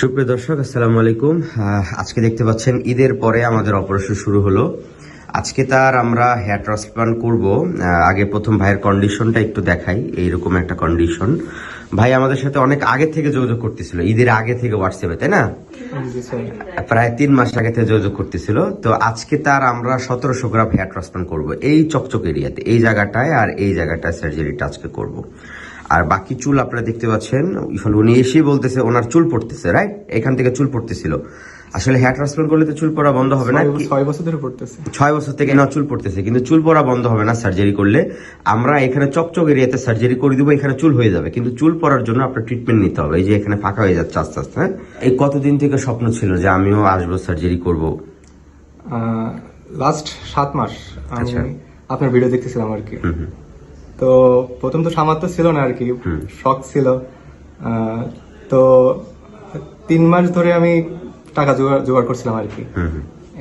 সুপ্রিয় দর্শক, আসসালামু আলাইকুম। আজকে দেখতে পাচ্ছেন ঈদের পরে আমাদের অপারেশন শুরু হলো। আজকে তার আমরা হেয়ার ট্রান্সপ্লান্ট করব। আগে প্রথম ভাইয়ের কন্ডিশনটা একটু দেখাই, এইরকম একটা কন্ডিশন ভাই আমাদের সাথে অনেক আগে থেকে যোগাযোগ করতেছিল, ঈদের আগে থেকে হোয়াটসঅ্যাপে, তাই না? প্রায় তিন মাস আগে থেকে যোগাযোগ করতেছিল। তো আজকে তার আমরা সতেরোশো গ্রাম হেয়ার ট্রান্সপ্লান্ট করব, এই চকচক এরিয়াতে, এই জায়গাটায় আর এই জায়গাটায় সার্জারিটা আজকে করব। আর বাকি চুল আপনারা দেখতে পাচ্ছেন এখন উনি এসেই বলতেছে ওনার চুল পড়তেছে রাইট এখান থেকে চুল পড়তেছিল। আসলে হেয়ার ট্রান্সপ্লান্ট করলে তো চুল পড়া বন্ধ হবে না ছয়- বছর ধরে পড়তেছে। ছয় বছর থেকে না চুল পড়তেছে কিন্তু চুল পড়া বন্ধ হবে না সার্জারি করলে। আমরা এখানে চকচক এরিয়াতে সার্জারি করে দিব এখানে চুল হয়ে যাবে। কিন্তু চুল পড়ার জন্য আপনার ট্রিটমেন্ট নিতে হবে। এই যে এখানে ফাঁকা হয়ে যাচ্ছে আস্তে আস্তে হ্যাঁ? এই কতদিন থেকে স্বপ্ন ছিল যে আমিও আসব সার্জারি করব? লাস্ট সাত মাস আমি আচ্ছা। আপনার ভিডিও দেখতেছিলাম আর কি। হুম হুম। তো প্রথম তো সামর্থ্য ছিল না আর কি শখ ছিল। তো তিন মাস ধরে আমি টাকা জোগাড় জোগাড় করছিলাম আর কি।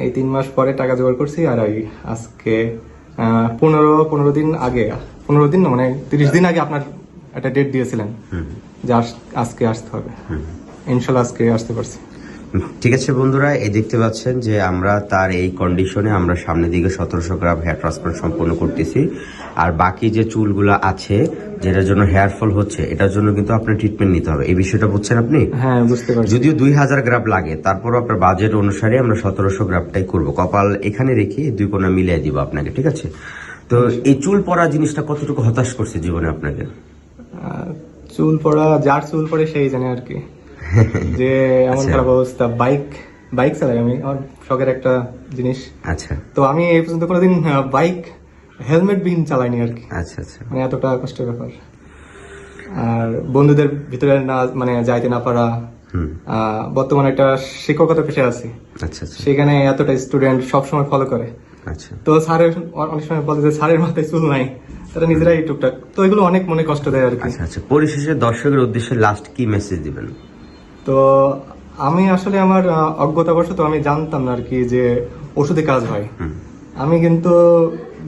এই তিন মাস পরে টাকা জোগাড় করছি আর এই আজকে পনেরো পনেরো দিন আগে পনেরো দিন না মানে তিরিশ দিন আগে আপনার একটা ডেট দিয়েছিলেন যে আজকে আসতে হবে। ইনশাল্লাহ আজকে আসতে পারছি। ঠিক আছে বন্ধুরা এই দেখতে পাচ্ছেন যে আমরা তার এই কন্ডিশনে আমরা সামনের দিকে সতেরোশো গ্রাম হেয়ার ট্রান্সপ্লান্ট সম্পন্ন করতেছি। আর বাকি যে চুলগুলো আছে যেটার জন্য হেয়ার ফল হচ্ছে এটার জন্য কিন্তু আপনার ট্রিটমেন্ট নিতে হবে। এই বিষয়টা বুঝছেন আপনি? হ্যাঁ বুঝতে পারছি। যদিও দুই হাজার গ্রাম লাগে তারপরও আপনার বাজেট অনুসারে আমরা সতেরোশো গ্রামটাই করব। কপাল এখানে রেখে দুই কোণা মিলিয়ে দিব আপনাকে ঠিক আছে? তো এই চুল পড়া জিনিসটা কতটুকু হতাশ করছে জীবনে আপনাকে? চুল পড়া যার চুল পড়ে সেই জানে আর কি। যে এমন আচ্ছা। খারাপ অবস্থা বাইক বাইক চালাই আমি আমার শখের একটা জিনিস। আচ্ছা। তো আমি এই পর্যন্ত কোনোদিন বাইক হেলমেট বিহীন চালাইনি আর কি। আচ্ছা আচ্ছা। মানে এতটা কষ্টের ব্যাপার। আর বন্ধুদের ভিতরে না মানে যাইতে না পারা বর্তমানে একটা শিক্ষকতা পেশে আছি। আচ্ছা আচ্ছা। সেখানে এতটা স্টুডেন্ট সবসময় ফলো করে। আচ্ছা। তো স্যারের অনেক সময় বলে যে স্যারের মাথায় চুল নাই তারা নিজেরাই টুকটাক। তো এগুলো অনেক মনে কষ্ট দেয় আর কি। আচ্ছা পরিশেষে দর্শকের উদ্দেশ্যে লাস্ট কি মেসেজ দিবেন? তো আমি আসলে আমার অজ্ঞতাবশত আমি জানতাম না আর কি যে ওষুধে কাজ হয়। হুম। আমি কিন্তু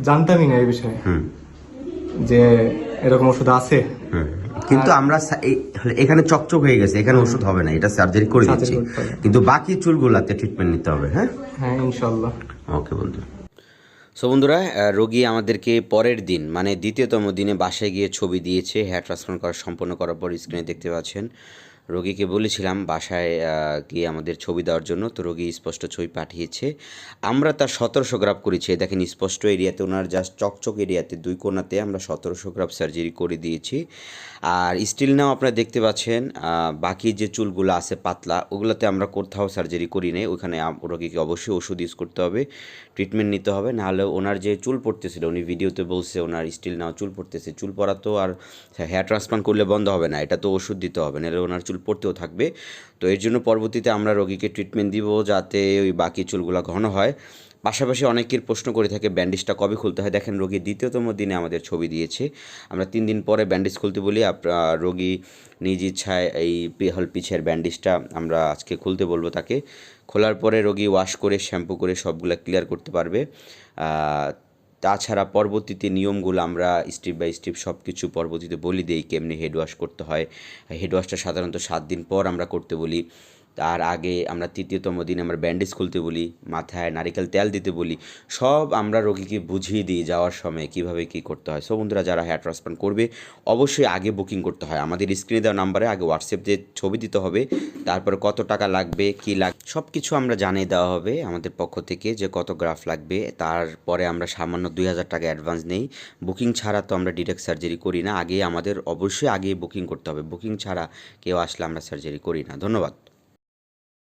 জানতামই না এই বিষয়ে। হুম। যে এরকম ওষুধ আছে। হুম। কিন্তু আমরা এখানে চকচক হয়ে গেছে এখানে ওষুধ হবে না এটা সার্জারি করে দিচ্ছি। কিন্তু বাকি চুলগুলাতে ট্রিটমেন্ট নিতে হবে হ্যাঁ? হ্যাঁ ইনশাল্লাহ ওকে বন্ধু। সো বন্ধুরা রোগী আমাদেরকে পরের দিন মানে দ্বিতীয়তম দিনে বাসায় গিয়ে ছবি দিয়েছে হেয়ার ট্রান্সপ্লান্ট করা সম্পন্ন করার পর স্ক্রিনে দেখতে পাচ্ছেন। রোগীকে বলেছিলাম, বাসায় গিয়ে আমাদের ছবি দেওয়ার জন্য। তো রোগী স্পষ্ট ছবি পাঠিয়েছে। আমরা তার সতেরোশো গ্রাফ করেছি। দেখেন, স্পষ্ট এরিয়াতে ওনার জাস্ট চকচক এরিয়াতে দুই কোণাতে আমরা সতেরোশো গ্রাফ সার্জারি করে দিয়েছি। আর স্টিল নাও আপনারা দেখতে পাচ্ছেন বাকি যে চুলগুলো আছে পাতলা, ওগুলোতে আমরা কোথাও সার্জারি করি নাই। ওখানে রোগীকে অবশ্যই ওষুধ ইউজ করতে হবে ট্রিটমেন্ট নিতে হবে। নাহলে ওনার যে চুল পড়তেছিল, উনি ভিডিওতে বলছে ওনার স্টিল নাও চুল পড়তেছে। চুল পড়া তো আর হেয়ার ট্রান্সপ্লান্ট করলে বন্ধ হবে না, এটা তো ওষুধ দিতে হবে। নাহলে ওনার চুল পড়তেও থাকবে। তো এর জন্য পরবর্তীতে আমরা রোগীকে ট্রিটমেন্ট দিব যাতে ওই বাকি চুলগুলো ঘন হয়। পাশাপাশি অনেকের প্রশ্ন করে থাকে, ব্যান্ডেজটা কবে খুলতে হয়? দেখেন, রোগী দ্বিতীয়তম দিনে আমাদের ছবি দিয়েছে। আমরা তিন দিন পরে ব্যান্ডেজ খুলতে বলি, আপ- রোগী নিজ ইচ্ছায় এই হল পিছের ব্যান্ডেজটা আমরা আজকে খুলতে বলব তাকে। খোলার পরে রোগী ওয়াশ করে শ্যাম্পু করে সবগুলো ক্লিয়ার করতে পারবে। তাছাড়া পরবর্তীতে নিয়মগুলো আমরা স্টেপ বাই স্টেপ সব কিছু পরবর্তীতে বলি দিই কেমনি হেডওয়াশ করতে হয়। হেডওয়াশটা সাধারণত সাত দিন পর আমরা করতে বলি। তার আগে আমরা তৃতীয়তম দিন আমরা ব্যান্ডেজ খুলতে বলি, মাথায় নারিকেল তেল দিতে বলি, সব আমরা রোগীকে বুঝিয়ে দিই যাওয়ার সময় কীভাবে কি করতে হয়। সো বন্ধুরা, যারা হেয়ার ট্রান্সপ্লান্ট করবে, অবশ্যই আগে বুকিং করতে হয়। আমাদের স্ক্রিনে দেওয়া নাম্বারে আগে হোয়াটসঅ্যাপ দিয়ে ছবি দিতে হবে, তারপর কত টাকা লাগবে, কি লাগ সব কিছু আমরা জানিয়ে দেওয়া হবে আমাদের পক্ষ থেকে যে কত গ্রাফ লাগবে। তারপরে আমরা সামান্য দুই হাজার টাকা অ্যাডভান্স নেই। বুকিং ছাড়া তো আমরা ডিরেক্ট সার্জারি করি না। আগে আমাদের অবশ্যই আগে বুকিং করতে হবে। বুকিং ছাড়া কেউ আসলে আমরা সার্জারি করি না। ধন্যবাদ।